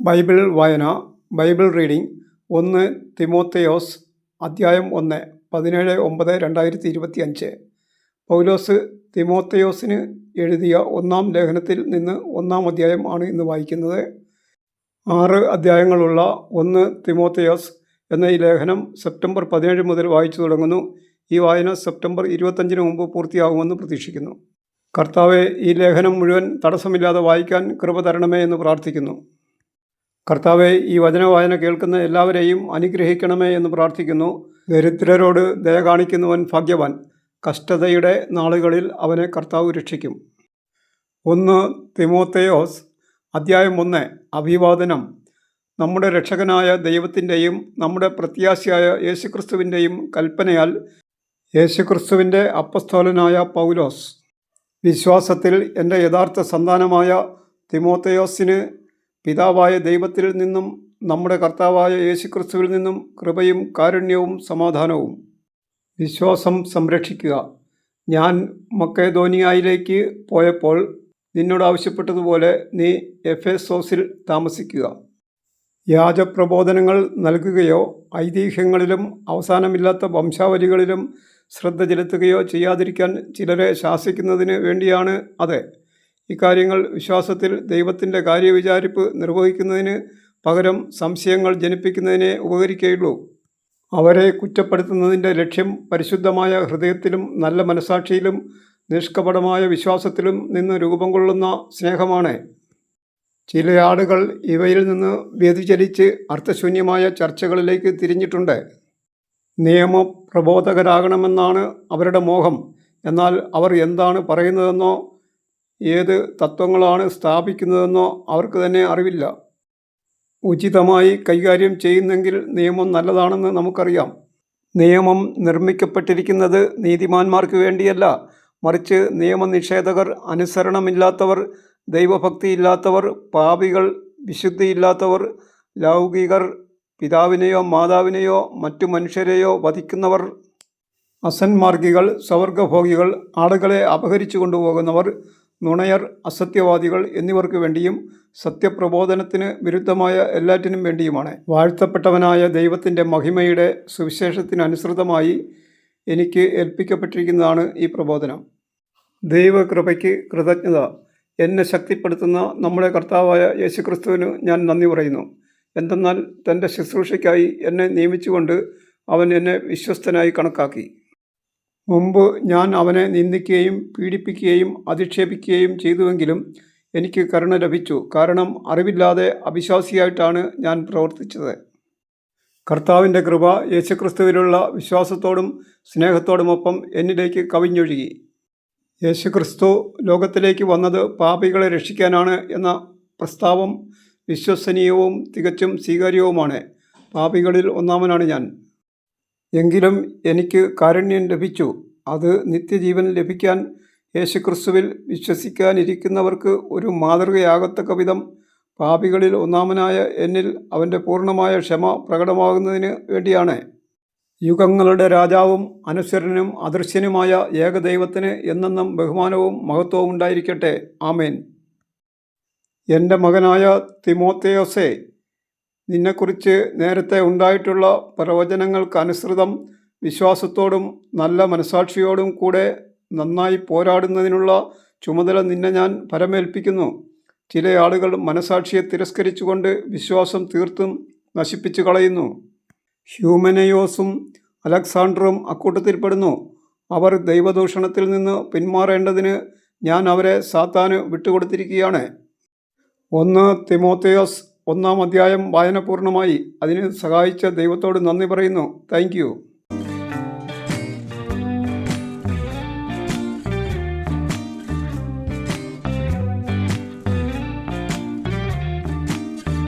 Bible വായന Bible reading ഒന്ന് തിമോത്തയോസ് അദ്ധ്യായം ഒന്ന് പതിനേഴ് ഒമ്പത് രണ്ടായിരത്തി ഇരുപത്തി അഞ്ച് പൗലോസ് തിമോത്തയോസിന് എഴുതിയ ഒന്നാം ലേഖനത്തിൽ നിന്ന് ഒന്നാം അധ്യായം ആണ് ഇന്ന് വായിക്കുന്നത്. ആറ് അധ്യായങ്ങളുള്ള ഒന്ന് തിമോത്തയോസ് എന്ന ഈ ലേഖനം സെപ്റ്റംബർ പതിനേഴ് മുതൽ വായിച്ചു തുടങ്ങുന്നു. ഈ വായന സെപ്റ്റംബർ ഇരുപത്തഞ്ചിന് മുമ്പ് പൂർത്തിയാകുമെന്ന് പ്രതീക്ഷിക്കുന്നു. കർത്താവെ ഈ ലേഖനം മുഴുവൻ തടസ്സമില്ലാതെ വായിക്കാൻ കൃപ തരണമേ എന്ന് പ്രാർത്ഥിക്കുന്നു. കർത്താവെ ഈ വചനവായന കേൾക്കുന്ന എല്ലാവരെയും അനുഗ്രഹിക്കണമേ എന്ന് പ്രാർത്ഥിക്കുന്നു. ദരിദ്രരോട് ദയ കാണിക്കുന്നവൻ ഭാഗ്യവാൻ. കഷ്ടതയുടെ നാളുകളിൽ അവനെ കർത്താവ് രക്ഷിക്കും. ഒന്ന് തിമോത്തയോസ് അധ്യായം ഒന്ന് അഭിവാദനം. നമ്മുടെ രക്ഷകനായ ദൈവത്തിന്റെയും നമ്മുടെ പ്രത്യാശയായ യേശുക്രിസ്തുവിന്റെയും കൽപ്പനയാൽ യേശുക്രിസ്തുവിന്റെ അപ്പസ്തോലനായ പൗലോസ്. വിശ്വാസത്തിൽ എന്റെ യഥാർത്ഥ സന്താനമായ തിമോത്തയോസിന് പിതാവായ ദൈവത്തിൽ നിന്നും നമ്മുടെ കർത്താവായ യേശുക്രിസ്തുവിൽ നിന്നും കൃപയും കാരുണ്യവും സമാധാനവും. വിശ്വാസം സംരക്ഷിക്കുക. ഞാൻ മക്കേദോനിയയിലേക്ക് പോയപ്പോൾ നിന്നോട് ആവശ്യപ്പെട്ടതുപോലെ നീ എഫേസോസിൽ താമസിക്കുക. യാജപ്രബോധനങ്ങൾ നൽകുകയോ ഐതിഹ്യങ്ങളിലും അവസാനമില്ലാത്ത വംശാവലികളിലും ശ്രദ്ധ ചെലുത്തുകയോ ചെയ്യാതിരിക്കാൻ ചിലരെ ശാസിക്കുന്നതിന് വേണ്ടിയാണ് അത്. ഇക്കാര്യങ്ങൾ വിശ്വാസത്തിൽ ദൈവത്തിന്റെ കാര്യവിചാരിപ്പ് നിർവഹിക്കുന്നതിന് പകരം സംശയങ്ങൾ ജനിപ്പിക്കുന്നതിനെ ഉപകരിക്കുകയുള്ളൂ. അവരെ കുറ്റപ്പെടുത്തുന്നതിന്റെ ലക്ഷ്യം പരിശുദ്ധമായ ഹൃദയത്തിലും നല്ല മനസാക്ഷിയിലും നിഷ്കപടമായ വിശ്വാസത്തിലും നിന്ന് രൂപം കൊള്ളുന്ന സ്നേഹമാണ്. ചില ആളുകൾ ഇവയിൽ നിന്ന് വ്യതിചലിച്ച് അർത്ഥശൂന്യമായ ചർച്ചകളിലേക്ക് തിരിഞ്ഞിട്ടുണ്ട്. നിയമപ്രബോധകരാകണമെന്നാണ് അവരുടെ മോഹം. എന്നാൽ അവർ എന്താണ് പറയുന്നതെന്നോ ഏത് തത്വങ്ങളാണ് സ്ഥാപിക്കുന്നതെന്നോ അവർക്ക് തന്നെ അറിവില്ല. ഉചിതമായി കൈകാര്യം ചെയ്യുന്നെങ്കിൽ നിയമം നല്ലതാണെന്ന് നമുക്കറിയാം. നിയമം നിർമ്മിക്കപ്പെട്ടിരിക്കുന്നത് നീതിമാന്മാർക്ക് വേണ്ടിയല്ല. മറിച്ച് നിയമനിഷേധകർ അനുസരണമില്ലാത്തവർ ദൈവഭക്തിയില്ലാത്തവർ പാപികൾ വിശുദ്ധിയില്ലാത്തവർ ലൗകികർ പിതാവിനെയോ മാതാവിനെയോ മറ്റു മനുഷ്യരെയോ വധിക്കുന്നവർ അസന്മാർഗികൾ സ്വർഗഭോഗികൾ ആളുകളെ അപഹരിച്ചു കൊണ്ടുപോകുന്നവർ നുണയർ അസത്യവാദികൾ എന്നിവർക്ക് വേണ്ടിയും സത്യപ്രബോധനത്തിന് വിരുദ്ധമായ എല്ലാറ്റിനും വേണ്ടിയുമാണ്. വാഴ്ത്തപ്പെട്ടവനായ ദൈവത്തിന്റെ മഹിമയുടെ സുവിശേഷത്തിനനുസൃതമായി എനിക്ക് ഏൽപ്പിക്കപ്പെട്ടിരിക്കുന്നതാണ് ഈ പ്രബോധനം. ദൈവകൃപയ്ക്ക് കൃതജ്ഞത. എന്നെ ശക്തിപ്പെടുത്തുന്ന നമ്മുടെ കർത്താവായ യേശുക്രിസ്തുവിന് ഞാൻ നന്ദി പറയുന്നു. എന്തെന്നാൽ തന്റെ ശുശ്രൂഷയ്ക്കായി എന്നെ നിയമിച്ചുകൊണ്ട് അവൻ എന്നെ വിശ്വസ്തനായി കണക്കാക്കി. മുമ്പ് ഞാൻ അവനെ നിന്ദിക്കുകയും പീഡിപ്പിക്കുകയും അധിക്ഷേപിക്കുകയും ചെയ്തുവെങ്കിലും എനിക്ക് കരുണ ലഭിച്ചു. കാരണം അറിവില്ലാതെ അവിശ്വാസിയായിട്ടാണ് ഞാൻ പ്രവർത്തിച്ചത്. കർത്താവിന്റെ കൃപ യേശുക്രിസ്തുവിലുള്ള വിശ്വാസത്തോടും സ്നേഹത്തോടുമൊപ്പം എന്നിലേക്ക് കവിഞ്ഞൊഴുകി. യേശുക്രിസ്തു ലോകത്തിലേക്ക് വന്നത് പാപികളെ രക്ഷിക്കാനാണ് എന്ന പ്രസ്താവം വിശ്വസനീയവും തികച്ചും സ്വീകാര്യവുമാണ്. പാപികളിൽ ഒന്നാമനാണ് ഞാൻ. എങ്കിലും എനിക്ക് കാരുണ്യം ലഭിച്ചു. അത് നിത്യജീവൻ ലഭിക്കാൻ യേശുക്രിസ്തുവിൽ വിശ്വസിക്കാനിരിക്കുന്നവർക്ക് ഒരു മാതൃകയാകത്തക്ക വിധം പാപികളിൽ ഒന്നാമനായ എന്നിൽ അവന്റെ പൂർണമായ ക്ഷമ പ്രകടമാകുന്നതിന് വേണ്ടിയാണ്. യുഗങ്ങളുടെ രാജാവും അനുസരനും അദൃശ്യനുമായ ഏകദൈവത്തിന് എന്നെന്നും ബഹുമാനവും മഹത്വവും ഉണ്ടായിരിക്കട്ടെ. ആമേൻ. എന്റെ മകനായ തിമോത്തേയോസേ നിന്നെക്കുറിച്ച് നേരത്തെ ഉണ്ടായിട്ടുള്ള പ്രവചനങ്ങൾക്കനുസൃതം വിശ്വാസത്തോടും നല്ല മനസാക്ഷിയോടും കൂടെ നന്നായി പോരാടുന്നതിനുള്ള ചുമതല നിന്നെ ഞാൻ പരമേൽപ്പിക്കുന്നു. ചില ആളുകൾ മനസാക്ഷിയെ തിരസ്കരിച്ചുകൊണ്ട് വിശ്വാസം തീർത്തും നശിപ്പിച്ചു കളയുന്നു. ഹ്യൂമനയോസും അലക്സാണ്ടറും അക്കൂട്ടത്തിൽപ്പെടുന്നു. അവർ ദൈവദൂഷണത്തിൽ നിന്ന് പിന്മാറേണ്ടതിന് ഞാൻ അവരെ സാത്താന് വിട്ടുകൊടുത്തിരിക്കുകയാണ്. ഒന്ന് തിമോത്തയോസ് ഒന്നാം അധ്യായം വായന പൂർണമായി. അതിന് സഹായിച്ച ദൈവത്തോട് നന്ദി പറയുന്നു. താങ്ക്